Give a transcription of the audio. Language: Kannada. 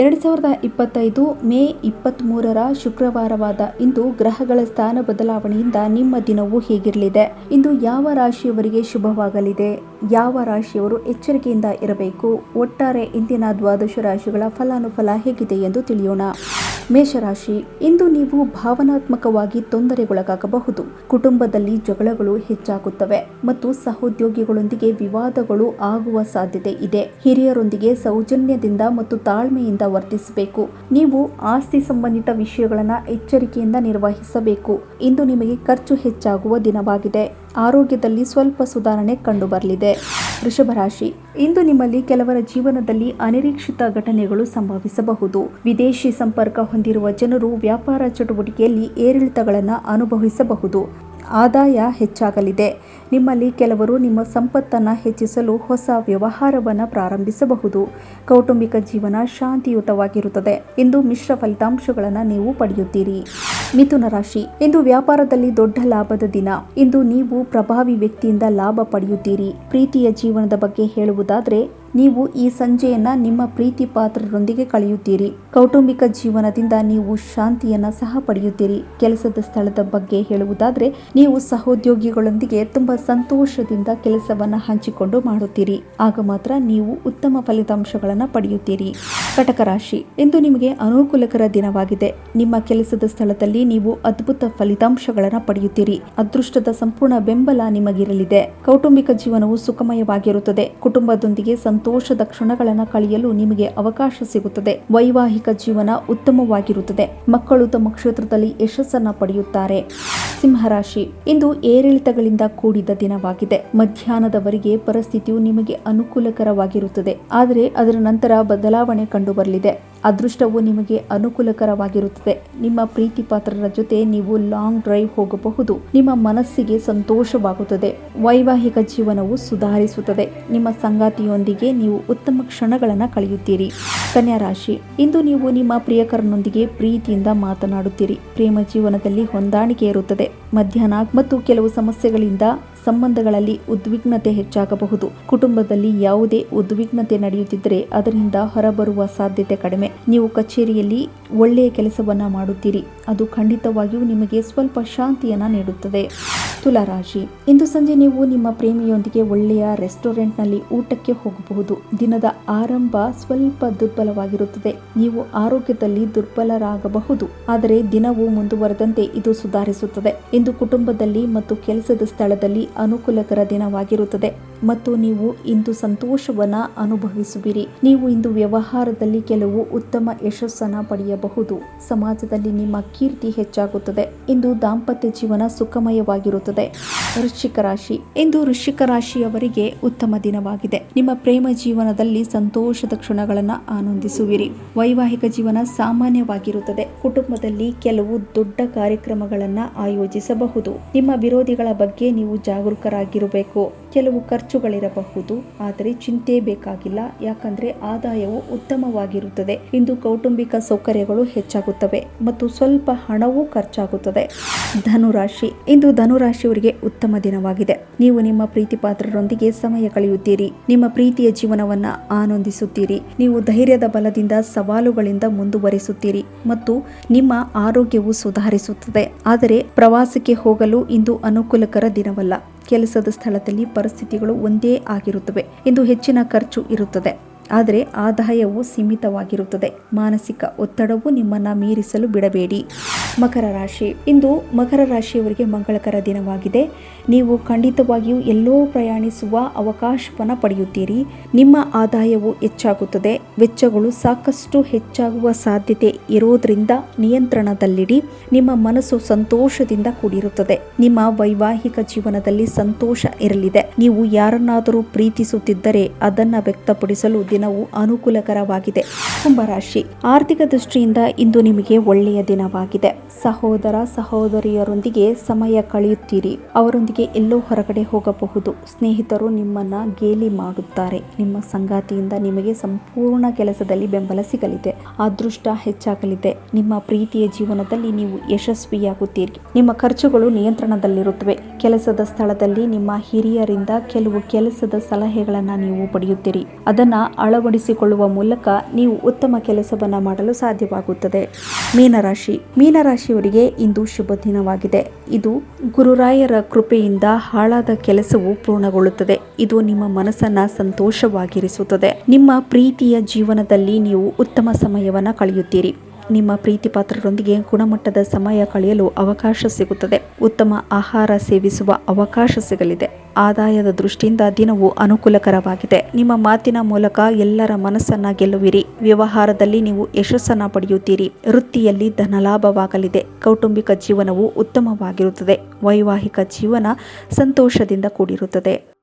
ಎರಡು ಸಾವಿರದ ಇಪ್ಪತ್ತೈದು ಮೇ ಇಪ್ಪತ್ತ್ಮೂರರ ಶುಕ್ರವಾರವಾದ ಇಂದು ಗ್ರಹಗಳ ಸ್ಥಾನ ಬದಲಾವಣೆಯಿಂದ ನಿಮ್ಮ ದಿನವು ಹೇಗಿರಲಿದೆ? ಇಂದು ಯಾವ ರಾಶಿಯವರಿಗೆ ಶುಭವಾಗಲಿದೆ? ಯಾವ ರಾಶಿಯವರು ಎಚ್ಚರಿಕೆಯಿಂದ ಇರಬೇಕು? ಒಟ್ಟಾರೆ ಇಂದಿನ ದ್ವಾದಶ ರಾಶಿಗಳ ಫಲಾನುಫಲ ಹೇಗಿದೆ ಎಂದು ತಿಳಿಯೋಣ. ಮೇಷರಾಶಿ, ಇಂದು ನೀವು ಭಾವನಾತ್ಮಕವಾಗಿ ತೊಂದರೆಗೊಳಗಾಗಬಹುದು. ಕುಟುಂಬದಲ್ಲಿ ಜಗಳಗಳು ಹೆಚ್ಚಾಗುತ್ತವೆ ಮತ್ತು ಸಹೋದ್ಯೋಗಿಗಳೊಂದಿಗೆ ವಿವಾದಗಳು ಆಗುವ ಸಾಧ್ಯತೆ ಇದೆ. ಹಿರಿಯರೊಂದಿಗೆ ಸೌಜನ್ಯದಿಂದ ಮತ್ತು ತಾಳ್ಮೆಯಿಂದ ವರ್ತಿಸಬೇಕು. ನೀವು ಆಸ್ತಿ ಸಂಬಂಧಿತ ವಿಷಯಗಳನ್ನು ಎಚ್ಚರಿಕೆಯಿಂದ ನಿರ್ವಹಿಸಬೇಕು. ಇಂದು ನಿಮಗೆ ಖರ್ಚು ಹೆಚ್ಚಾಗುವ ದಿನವಾಗಿದೆ. ಆರೋಗ್ಯದಲ್ಲಿ ಸ್ವಲ್ಪ ಸುಧಾರಣೆ ಕಂಡುಬರಲಿದೆ. ವೃಷಭ ರಾಶಿ ಇಂದು ನಿಮ್ಮಲ್ಲಿ ಕೆಲವರ ಜೀವನದಲ್ಲಿ ಅನಿರೀಕ್ಷಿತ ಘಟನೆಗಳು ಸಂಭವಿಸಬಹುದು. ವಿದೇಶಿ ಸಂಪರ್ಕ ಹೊಂದಿರುವ ಜನರು ವ್ಯಾಪಾರ ಚಟುವಟಿಕೆಯಲ್ಲಿ ಏರಿಳಿತಗಳನ್ನು ಅನುಭವಿಸಬಹುದು. ಆದಾಯ ಹೆಚ್ಚಾಗಲಿದೆ. ನಿಮ್ಮಲ್ಲಿ ಕೆಲವರು ನಿಮ್ಮ ಸಂಪತ್ತನ್ನು ಹೆಚ್ಚಿಸಲು ಹೊಸ ವ್ಯವಹಾರವನ್ನು ಪ್ರಾರಂಭಿಸಬಹುದು. ಕೌಟುಂಬಿಕ ಜೀವನ ಶಾಂತಿಯುತವಾಗಿರುತ್ತದೆ. ಇಂದು ಮಿಶ್ರ ಫಲಿತಾಂಶಗಳನ್ನು ನೀವು ಪಡೆಯುತ್ತೀರಿ. ಮಿಥುನ ರಾಶಿ. ಇಂದು ವ್ಯಾಪಾರದಲ್ಲಿ ದೊಡ್ಡ ಲಾಭದ ದಿನ. ಇಂದು ನೀವು ಪ್ರಭಾವಿ ವ್ಯಕ್ತಿಯಿಂದ ಲಾಭ ಪಡೆಯುತ್ತೀರಿ. ಪ್ರೀತಿಯ ಜೀವನದ ಬಗ್ಗೆ ಹೇಳುವುದಾದರೆ ನೀವು ಈ ಸಂಜೆಯನ್ನು ನಿಮ್ಮ ಪ್ರೀತಿ ಪಾತ್ರರೊಂದಿಗೆ ಕಳೆಯುತ್ತೀರಿ. ಕೌಟುಂಬಿಕ ಜೀವನದಿಂದ ನೀವು ಶಾಂತಿಯನ್ನು ಸಹ ಪಡೆಯುತ್ತೀರಿ. ಕೆಲಸದ ಸ್ಥಳದ ಬಗ್ಗೆ ಹೇಳುವುದಾದರೆ, ನೀವು ಸಹೋದ್ಯೋಗಿಗಳೊಂದಿಗೆ ತುಂಬಾ ಸಂತೋಷದಿಂದ ಕೆಲಸವನ್ನು ಹಂಚಿಕೊಂಡು ಮಾಡುತ್ತೀರಿ. ಆಗ ಮಾತ್ರ ನೀವು ಉತ್ತಮ ಫಲಿತಾಂಶಗಳನ್ನು ಪಡೆಯುತ್ತೀರಿ. ಕಟಕ ರಾಶಿ ಇಂದು ನಿಮಗೆ ಅನುಕೂಲಕರ ದಿನವಾಗಿದೆ. ನಿಮ್ಮ ಕೆಲಸದ ಸ್ಥಳದಲ್ಲಿ ನೀವು ಅದ್ಭುತ ಫಲಿತಾಂಶಗಳನ್ನು ಪಡೆಯುತ್ತೀರಿ. ಅದೃಷ್ಟದ ಸಂಪೂರ್ಣ ಬೆಂಬಲ ನಿಮಗಿರಲಿದೆ. ಕೌಟುಂಬಿಕ ಜೀವನವು ಸುಖಮಯವಾಗಿರುತ್ತದೆ. ಕುಟುಂಬದೊಂದಿಗೆ ಸಂತೋಷದ ಕ್ಷಣಗಳನ್ನು ಕಳೆಯಲು ನಿಮಗೆ ಅವಕಾಶ ಸಿಗುತ್ತದೆ. ವೈವಾಹಿಕ ಜೀವನ ಉತ್ತಮವಾಗಿರುತ್ತದೆ. ಮಕ್ಕಳು ತಮ್ಮ ಕ್ಷೇತ್ರದಲ್ಲಿ ಯಶಸ್ಸನ್ನ ಪಡೆಯುತ್ತಾರೆ. ಸಿಂಹರಾಶಿ, ಇಂದು ಏರಿಳಿತಗಳಿಂದ ಕೂಡಿದ ದಿನವಾಗಿದೆ. ಮಧ್ಯಾಹ್ನದವರೆಗೆ ಪರಿಸ್ಥಿತಿಯು ನಿಮಗೆ ಅನುಕೂಲಕರವಾಗಿರುತ್ತದೆ. ಆದರೆ ಅದರ ನಂತರ ಬದಲಾವಣೆ ಕಂಡುಬರಲಿದೆ. ಅದೃಷ್ಟವು ನಿಮಗೆ ಅನುಕೂಲಕರವಾಗಿರುತ್ತದೆ. ನಿಮ್ಮ ಪ್ರೀತಿ ಪಾತ್ರರ ಜೊತೆ ನೀವು ಲಾಂಗ್ ಡ್ರೈವ್ ಹೋಗಬಹುದು. ನಿಮ್ಮ ಮನಸ್ಸಿಗೆ ಸಂತೋಷವಾಗುತ್ತದೆ. ವೈವಾಹಿಕ ಜೀವನವು ಸುಧಾರಿಸುತ್ತದೆ. ನಿಮ್ಮ ಸಂಗಾತಿಯೊಂದಿಗೆ ನೀವು ಉತ್ತಮ ಕ್ಷಣಗಳನ್ನು ಕಳೆಯುತ್ತೀರಿ. ಕನ್ಯಾ ರಾಶಿ, ಇಂದು ನೀವು ನಿಮ್ಮ ಪ್ರಿಯಕರನೊಂದಿಗೆ ಪ್ರೀತಿಯಿಂದ ಮಾತನಾಡುತ್ತೀರಿ. ಪ್ರೇಮ ಜೀವನದಲ್ಲಿ ಹೊಂದಾಣಿಕೆ ಇರುತ್ತದೆ. ಮಧ್ಯಾಹ್ನ ಮತ್ತು ಕೆಲವು ಸಮಸ್ಯೆಗಳಿಂದ ಸಂಬಂಧಗಳಲ್ಲಿ ಉದ್ವಿಗ್ನತೆ ಹೆಚ್ಚಾಗಬಹುದು. ಕುಟುಂಬದಲ್ಲಿ ಯಾವುದೇ ಉದ್ವಿಗ್ನತೆ ನಡೆಯುತ್ತಿದ್ದರೆ ಅದರಿಂದ ಹೊರಬರುವ ಸಾಧ್ಯತೆ ಕಡಿಮೆ. ನೀವು ಕಚೇರಿಯಲ್ಲಿ ಒಳ್ಳೆಯ ಕೆಲಸವನ್ನ ಮಾಡುತ್ತೀರಿ. ಅದು ಖಂಡಿತವಾಗಿಯೂ ನಿಮಗೆ ಸ್ವಲ್ಪ ಶಾಂತಿಯನ್ನ ನೀಡುತ್ತದೆ. ತುಲಾರಾಶಿ. ಇಂದು ಸಂಜೆ ನೀವು ನಿಮ್ಮ ಪ್ರೇಮಿಯೊಂದಿಗೆ ಒಳ್ಳೆಯ ರೆಸ್ಟೋರೆಂಟ್ನಲ್ಲಿ ಊಟಕ್ಕೆ ಹೋಗಬಹುದು. ದಿನದ ಆರಂಭ ಸ್ವಲ್ಪ ದುರ್ಬಲವಾಗಿರುತ್ತದೆ. ನೀವು ಆರೋಗ್ಯದಲ್ಲಿ ದುರ್ಬಲರಾಗಬಹುದು. ಆದರೆ ದಿನವು ಮುಂದುವರೆದಂತೆ ಇದು ಸುಧಾರಿಸುತ್ತದೆ. ಇಂದು ಕುಟುಂಬದಲ್ಲಿ ಮತ್ತು ಕೆಲಸದ ಸ್ಥಳದಲ್ಲಿ ಅನುಕೂಲಕರ ದಿನವಾಗಿರುತ್ತದೆ. ಮತ್ತು ನೀವು ಇಂದು ಸಂತೋಷವನ್ನು ಅನುಭವಿಸುವಿರಿ. ನೀವು ಇಂದು ವ್ಯವಹಾರದಲ್ಲಿ ಕೆಲವು ಉತ್ತಮ ಯಶಸ್ಸನ್ನು ಪಡೆಯಬಹುದು. ಸಮಾಜದಲ್ಲಿ ನಿಮ್ಮ ಕೀರ್ತಿ ಹೆಚ್ಚಾಗುತ್ತದೆ. ಇಂದು ದಾಂಪತ್ಯ ಜೀವನ ಸುಖಮಯವಾಗಿರುತ್ತದೆ. ವೃಶ್ಚಿಕ ರಾಶಿ. ಇಂದು ವೃಶ್ಚಿಕ ರಾಶಿಯವರಿಗೆ ಉತ್ತಮ ದಿನವಾಗಿದೆ. ನಿಮ್ಮ ಪ್ರೇಮ ಜೀವನದಲ್ಲಿ ಸಂತೋಷದ ಕ್ಷಣಗಳನ್ನು ಆನಂದಿಸುವಿರಿ. ವೈವಾಹಿಕ ಜೀವನ ಸಾಮಾನ್ಯವಾಗಿರುತ್ತದೆ. ಕುಟುಂಬದಲ್ಲಿ ಕೆಲವು ದೊಡ್ಡ ಕಾರ್ಯಕ್ರಮಗಳನ್ನು ಆಯೋಜಿಸಬಹುದು. ನಿಮ್ಮ ವಿರೋಧಿಗಳ ಬಗ್ಗೆ ನೀವು ಜಾಗರೂಕರಾಗಿರಬೇಕು. ಕೆಲವು ಖರ್ಚುಗಳಿರಬಹುದು, ಆದರೆ ಚಿಂತೆ ಬೇಕಾಗಿಲ್ಲ, ಯಾಕಂದ್ರೆ ಆದಾಯವು ಉತ್ತಮವಾಗಿರುತ್ತದೆ. ಇಂದು ಕೌಟುಂಬಿಕ ಸೌಕರ್ಯಗಳು ಹೆಚ್ಚಾಗುತ್ತವೆ ಮತ್ತು ಸ್ವಲ್ಪ ಹಣವೂ ಖರ್ಚಾಗುತ್ತದೆ. ಧನುರಾಶಿ. ಇಂದು ಧನುರಾಶಿಯವರಿಗೆ ಉತ್ತಮ ದಿನವಾಗಿದೆ. ನೀವು ನಿಮ್ಮ ಪ್ರೀತಿ ಪಾತ್ರರೊಂದಿಗೆ ಸಮಯ ಕಳೆಯುತ್ತೀರಿ. ನಿಮ್ಮ ಪ್ರೀತಿಯ ಜೀವನವನ್ನ ಆನಂದಿಸುತ್ತೀರಿ. ನೀವು ಧೈರ್ಯದ ಬಲದಿಂದ ಸವಾಲುಗಳಿಂದ ಮುಂದುವರಿಸುತ್ತೀರಿ ಮತ್ತು ನಿಮ್ಮ ಆರೋಗ್ಯವು ಸುಧಾರಿಸುತ್ತದೆ. ಆದರೆ ಪ್ರವಾಸಕ್ಕೆ ಹೋಗಲು ಇಂದು ಅನುಕೂಲಕರ ದಿನವಲ್ಲ. ಕೆಲಸದ ಸ್ಥಳದಲ್ಲಿ ಪರಿಸ್ಥಿತಿಗಳು ಒಂದೇ ಆಗಿರುತ್ತವೆ ಎಂದು ಹೆಚ್ಚಿನ ಖರ್ಚು ಇರುತ್ತದೆ. ಆದರೆ ಆದಾಯವು ಸೀಮಿತವಾಗಿರುತ್ತದೆ. ಮಾನಸಿಕ ಒತ್ತಡವು ನಿಮ್ಮನ್ನ ಮೀರಿಸಲು ಬಿಡಬೇಡಿ. ಮಕರ ರಾಶಿ. ಇಂದು ಮಕರ ರಾಶಿಯವರಿಗೆ ಮಂಗಳಕರ ದಿನವಾಗಿದೆ. ನೀವು ಖಂಡಿತವಾಗಿಯೂ ಎಲ್ಲೋ ಪ್ರಯಾಣಿಸುವ ಅವಕಾಶವನ್ನು ಪಡೆಯುತ್ತೀರಿ. ನಿಮ್ಮ ಆದಾಯವು ಹೆಚ್ಚಾಗುತ್ತದೆ. ವೆಚ್ಚಗಳು ಸಾಕಷ್ಟು ಹೆಚ್ಚಾಗುವ ಸಾಧ್ಯತೆ ಇರೋದ್ರಿಂದ ನಿಯಂತ್ರಣದಲ್ಲಿಡಿ ನಿಮ್ಮ ಮನಸ್ಸು ಸಂತೋಷದಿಂದ ಕೂಡಿರುತ್ತದೆ. ನಿಮ್ಮ ವೈವಾಹಿಕ ಜೀವನದಲ್ಲಿ ಸಂತೋಷ ಇರಲಿದೆ. ನೀವು ಯಾರನ್ನಾದರೂ ಪ್ರೀತಿಸುತ್ತಿದ್ದರೆ ಅದನ್ನು ವ್ಯಕ್ತಪಡಿಸಲು ದಿನವು ಅನುಕೂಲಕರವಾಗಿದೆ. ಕುಂಭರಾಶಿ ಆರ್ಥಿಕ ದೃಷ್ಟಿಯಿಂದ ಇಂದು ನಿಮಗೆ ಒಳ್ಳೆಯ ದಿನವಾಗಿದೆ. ಸಹೋದರ ಸಹೋದರಿಯರೊಂದಿಗೆ ಸಮಯ ಕಳೆಯುತ್ತೀರಿ. ಅವರೊಂದಿಗೆ ಎಲ್ಲೋ ಹೊರಗಡೆ ಹೋಗಬಹುದು. ಸ್ನೇಹಿತರು ನಿಮ್ಮನ್ನ ಗೇಲಿ ಮಾಡುತ್ತಾರೆ. ನಿಮ್ಮ ಸಂಗಾತಿಯಿಂದ ನಿಮಗೆ ಸಂಪೂರ್ಣ ಕೆಲಸದಲ್ಲಿ ಬೆಂಬಲ ಸಿಗಲಿದೆ. ಅದೃಷ್ಟ ಹೆಚ್ಚಾಗಲಿದೆ. ನಿಮ್ಮ ಪ್ರೀತಿಯ ಜೀವನದಲ್ಲಿ ನೀವು ಯಶಸ್ವಿಯಾಗುತ್ತೀರಿ. ನಿಮ್ಮ ಖರ್ಚುಗಳು ನಿಯಂತ್ರಣದಲ್ಲಿರುತ್ತವೆ. ಕೆಲಸದ ಸ್ಥಳದಲ್ಲಿ ನಿಮ್ಮ ಹಿರಿಯರಿಂದ ಕೆಲವು ಕೆಲಸದ ಸಲಹೆಗಳನ್ನ ನೀವು ಪಡೆಯುತ್ತೀರಿ. ಅದನ್ನ ಅಳವಡಿಸಿಕೊಳ್ಳುವ ಮೂಲಕ ನೀವು ಉತ್ತಮ ಕೆಲಸವನ್ನ ಮಾಡಲು ಸಾಧ್ಯವಾಗುತ್ತದೆ. ಮೀನರಾಶಿ. ಮೀನರಾಶಿಯವರಿಗೆ ಇಂದು ಶುಭ ದಿನವಾಗಿದೆ. ಇದು ಗುರುರಾಯರ ಕೃಪೆಯಿಂದ ಹಾಳಾದ ಕೆಲಸವು ಪೂರ್ಣಗೊಳ್ಳುತ್ತದೆ. ಇದು ನಿಮ್ಮ ಮನಸ್ಸನ್ನ ಸಂತೋಷವಾಗಿರಿಸುತ್ತದೆ. ನಿಮ್ಮ ಪ್ರೀತಿಯ ಜೀವನದಲ್ಲಿ ನೀವು ಉತ್ತಮ ಸಮಯವನ್ನು ಕಳೆಯುತ್ತೀರಿ. ನಿಮ್ಮ ಪ್ರೀತಿ ಪಾತ್ರರೊಂದಿಗೆ ಗುಣಮಟ್ಟದ ಸಮಯ ಕಳೆಯಲು ಅವಕಾಶ ಸಿಗುತ್ತದೆ. ಉತ್ತಮ ಆಹಾರ ಸೇವಿಸುವ ಅವಕಾಶ ಸಿಗಲಿದೆ. ಆದಾಯದ ದೃಷ್ಟಿಯಿಂದ ದಿನವು ಅನುಕೂಲಕರವಾಗಿದೆ. ನಿಮ್ಮ ಮಾತಿನ ಮೂಲಕ ಎಲ್ಲರ ಮನಸ್ಸನ್ನ ಗೆಲ್ಲುವಿರಿ. ವ್ಯವಹಾರದಲ್ಲಿ ನೀವು ಯಶಸ್ಸನ್ನ ಪಡೆಯುತ್ತೀರಿ. ವೃತ್ತಿಯಲ್ಲಿ ಧನಲಾಭವಾಗಲಿದೆ. ಕೌಟುಂಬಿಕ ಜೀವನವು ಉತ್ತಮವಾಗಿರುತ್ತದೆ. ವೈವಾಹಿಕ ಜೀವನ ಸಂತೋಷದಿಂದ ಕೂಡಿರುತ್ತದೆ.